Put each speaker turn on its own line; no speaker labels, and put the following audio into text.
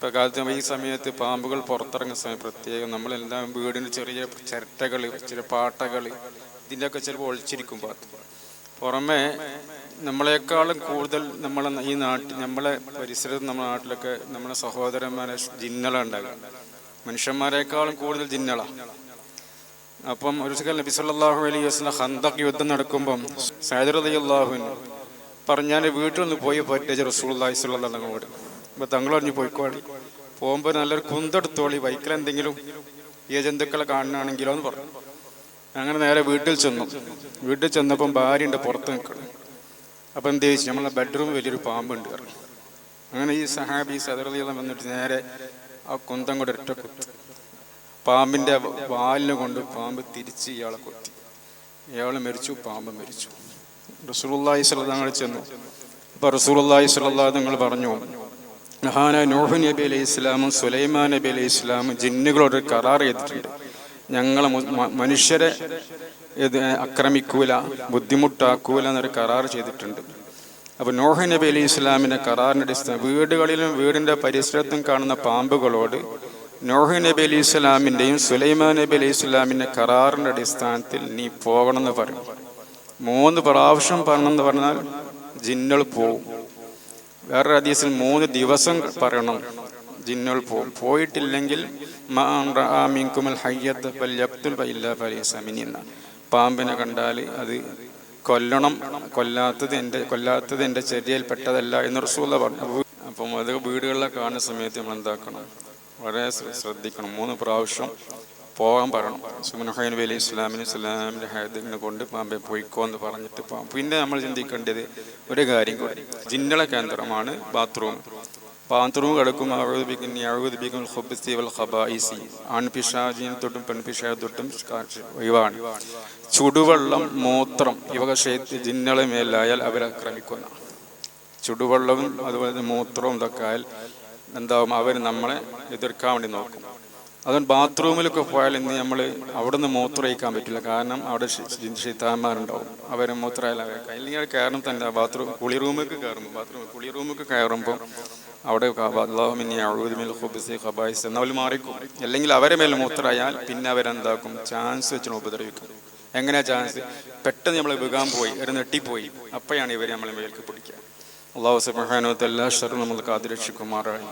ഇപ്പോൾ കാലത്ത് ഈ സമയത്ത് പാമ്പുകൾ പുറത്തിറങ്ങുന്ന സമയം പ്രത്യേകം നമ്മളെല്ലാം വീടിന് ചെറിയ ചിരട്ടകൾ ചെറിയ പാട്ടകൾ ഇതിന്റെയൊക്കെ ചിലപ്പോൾ ഒളിച്ചിരിക്കും പാത്ത് പുറമെ നമ്മളെക്കാളും കൂടുതൽ നമ്മളെ ഈ നാട്ടിൽ നമ്മളെ പരിസരത്ത് നമ്മുടെ നാട്ടിലൊക്കെ നമ്മുടെ സഹോദരന്മാരെ ജിന്നളുണ്ടാകും മനുഷ്യന്മാരെക്കാളും കൂടുതൽ ജിന്നളാണ് അപ്പം ഒരു സകൽ നബി സല്ലല്ലാഹു അലൈഹി വസ്ലം ഹന്തക് യുദ്ധം നടക്കുമ്പം സൈദർ അലി പറഞ്ഞു പറഞ്ഞാൽ വീട്ടിൽ നിന്ന് പോയി പറ്റേജ് സ്വല്ലല്ലാഹു അലൈഹി വസല്ലം അപ്പോൾ തങ്ങൾ പറഞ്ഞു പോയിക്കോളി. പോകുമ്പോൾ നല്ലൊരു കുന്തെടുത്തോളി. ബൈക്കിൽ എന്തെങ്കിലും ഈ ജന്തുക്കളെ കാണുകയാണെങ്കിലോ എന്ന് പറഞ്ഞു. അങ്ങനെ നേരെ വീട്ടിൽ ചെന്നു. വീട്ടിൽ ചെന്നപ്പം ഭാര്യയുണ്ട് പുറത്ത് നിൽക്കണം അപ്പം എന്ത് ചോദിച്ചു നമ്മളെ ബെഡ്റൂം വലിയൊരു പാമ്പുണ്ട് അങ്ങനെ ഈ സഹാബി സദറിയെല്ലാം വന്നിട്ട് നേരെ ആ കുന്തം കൊണ്ട് ഒറ്റ കുത്തു. പാമ്പിന്റെ വാലിനെ കൊണ്ട് പാമ്പ് തിരിച്ച് ഇയാളെ കൊത്തി. ഇയാൾ മരിച്ചു പാമ്പ് മരിച്ചു. റസൂലുള്ളാഹി സ്വല്ലല്ലാഹു ചെന്നു. അപ്പോൾ റസൂലുള്ളാഹി സ്വല്ലല്ലാഹി നിങ്ങൾ പറഞ്ഞു മഹാന നൂഹ് നബി അലൈഹി ഇസ്ലാമും സുലൈമാൻ നബി അലൈഹി ഇസ്ലാമും ജിന്നുകളോട് കരാർ ചെയ്തിട്ടുണ്ട്. ഞങ്ങൾ മനുഷ്യരെ ഇത് ആക്രമിക്കൂല ബുദ്ധിമുട്ടാക്കൂല എന്നൊരു കരാർ ചെയ്തിട്ടുണ്ട്. അപ്പോൾ നോഹ നബി അലി ഇസ്ലാമിന്റെ കരാറിന്റെ അടിസ്ഥാനം വീടുകളിലും വീടിന്റെ പരിസരത്തും കാണുന്ന പാമ്പുകളോട് നോഹ നബി അലി ഇസ്ലാമിന്റെയും സുലൈമാൻ നബി അലി ഇസ്ലാമിന്റെ കരാറിന്റെ അടിസ്ഥാനത്തിൽ നീ പോകണമെന്ന് പറഞ്ഞു മൂന്ന് പ്രാവശ്യം പറഞ്ഞെന്ന് പറഞ്ഞാൽ ജിന്നുകൾ പോവും. വേറൊരു ഹദീസിൽ മൂന്ന് ദിവസം പറയണം. ജിന്നുകൾ പോ പോയിട്ടില്ലെങ്കിൽ ഹയ്യത്ത്. പാമ്പിനെ കണ്ടാൽ അത് കൊല്ലണം. കൊല്ലാത്തത് എന്റെ കൊല്ലാത്തത് എന്റെ ചര്യയിൽപ്പെട്ടതല്ല എന്ന് റസൂല പറഞ്ഞു. അപ്പം അത് വീടുകളിലൊക്കെ കാണുന്ന സമയത്ത് നമ്മൾ എന്താക്കണം വളരെ ശ്രദ്ധിക്കണം. മൂന്ന് പ്രാവശ്യം പോകാൻ പറയണം. സുമനഹൈൻ അലി ഇസ്ലാമിന് ഇസ്ലാമിന്റെ ഹൈദിനെ കൊണ്ട് പാമ്പെ പോയിക്കോ എന്ന് പറഞ്ഞിട്ട് പിന്നെ നമ്മൾ ചിന്തിക്കേണ്ടത് ഒരു കാര്യം കൂടി. ജിന്നള കേന്ദ്രമാണ് ബാത്റൂം. ബാത്റൂം കിടക്കും അഴുതിപ്പിക്കും അഴുതിപ്പിക്കും ഹൊബിസി വൽ ഹബായിസി ആൺപിഷാജിനെ തൊട്ടും പെൺപിഷാജ് തൊട്ടും ഒഴിവാണ്. ചുടുവെള്ളം മൂത്രം. ഇവക ജിന്നളെ മേലായാൽ അവരെ ആക്രമിക്കുന്ന. ചുടുവെള്ളവും അതുപോലെ തന്നെ മൂത്രവും ഇതൊക്കെ ആയാൽ എന്താവും? അവർ നമ്മളെ എതിർക്കാൻ വേണ്ടി നോക്കും. അതുകൊണ്ട് ബാത്റൂമിലൊക്കെ പോയാൽ ഇന്ന് നമ്മൾ അവിടെ നിന്ന് മൂത്രം ഒഴിക്കാൻ പറ്റില്ല. കാരണം അവിടെ ശീതാന്മാരുണ്ടാവും. അവരെ മൂത്രമായാൽ അല്ലെങ്കിൽ ഇല്ലെങ്കിൽ കയറും തന്നെ ബാത്റൂം കുളി റൂമിലേക്ക് കയറുമ്പോൾ ബാത്റൂം കുളി റൂമിലേക്ക് കയറുമ്പോൾ അവിടെ ഖബായിസ് എന്നവർ മാറിക്കും. അല്ലെങ്കിൽ അവരെ മേൽ മൂത്രമായാൽ പിന്നെ അവരെന്താക്കും? ചാൻസ് വെച്ച് ഉപദ്രവിക്കും. എങ്ങനെയാ ചാൻസ്? പെട്ടെന്ന് നമ്മൾ വികാൻ പോയി ഒരു നെട്ടിപ്പോയി അപ്പോഴാണ് ഇവർ നമ്മളെ മേൽക്ക് പിടിക്കുക. അള്ളാഹു വ തആല ഷർ നമ്മൾ കാതിരക്ഷിക്കുമാറായി